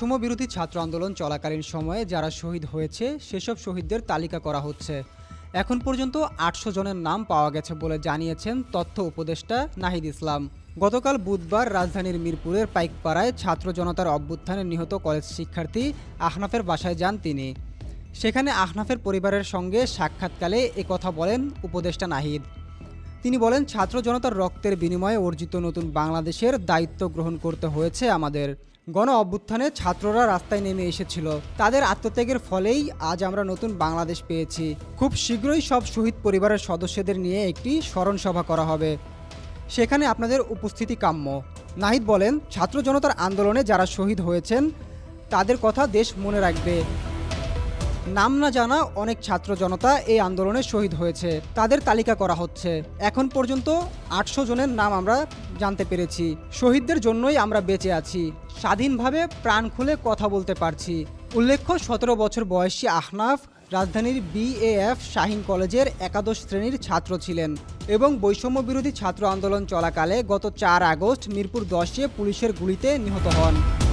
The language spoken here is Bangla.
সমবিরোধী ছাত্র আন্দোলন চলাকালীন সময়ে যারা শহীদ হয়েছে, সেসব শহীদদের তালিকা করা হচ্ছে। এখন পর্যন্ত আটশো জনের নাম পাওয়া গেছে বলে জানিয়েছেন তথ্য উপদেষ্টা নাহিদ ইসলাম। গতকাল বুধবার রাজধানীর মিরপুরের পাইকপাড়ায় ছাত্র জনতার অভ্যুত্থানে নিহত কলেজ শিক্ষার্থী আহনাফের বাসায় যান তিনি। সেখানে আহনাফের পরিবারের সঙ্গে সাক্ষাৎকালে কথা বলেন উপদেষ্টা নাহিদ। তিনি বলেন, ছাত্র জনতার রক্তের বিনিময়ে অর্জিত নতুন বাংলাদেশের দায়িত্ব গ্রহণ করতে হয়েছে আমাদের। গণ অভ্যুত্থানে ছাত্ররা রাস্তায় নেমে এসেছিল। তাদের আত্মত্যাগের ফলেই আজ আমরা নতুন বাংলাদেশ পেয়েছি। খুব শীঘ্রই সব শহীদ পরিবারের সদস্যদের নিয়ে একটি স্মরণ সভা করা হবে। সেখানে আপনাদের উপস্থিতি কাম্য। নাহিদ বলেন, ছাত্র জনতার আন্দোলনে যারা শহীদ হয়েছেন, তাদের কথা দেশ মনে রাখবে। নাম না জানা অনেক ছাত্র জনতা এই আন্দোলনে শহীদ হয়েছে। তাদের তালিকা করা হচ্ছে। এখন পর্যন্ত আটশো জনের নাম আমরা জানতে পেরেছি। শহীদদের জন্যই আমরা বেঁচে আছি। স্বাধীনভাবে প্রাণ খুলে কথা বলতে পারছি। উল্লেখ্য, সতেরো বছর বয়সী আহনাফ রাজধানীর বিএএফ শাহিন কলেজের একাদশ শ্রেণির ছাত্র ছিলেন এবং বৈষম্য বিরোধী ছাত্র আন্দোলন চলাকালে গত চার আগস্ট মিরপুর দশে পুলিশের গুলিতে নিহত হন।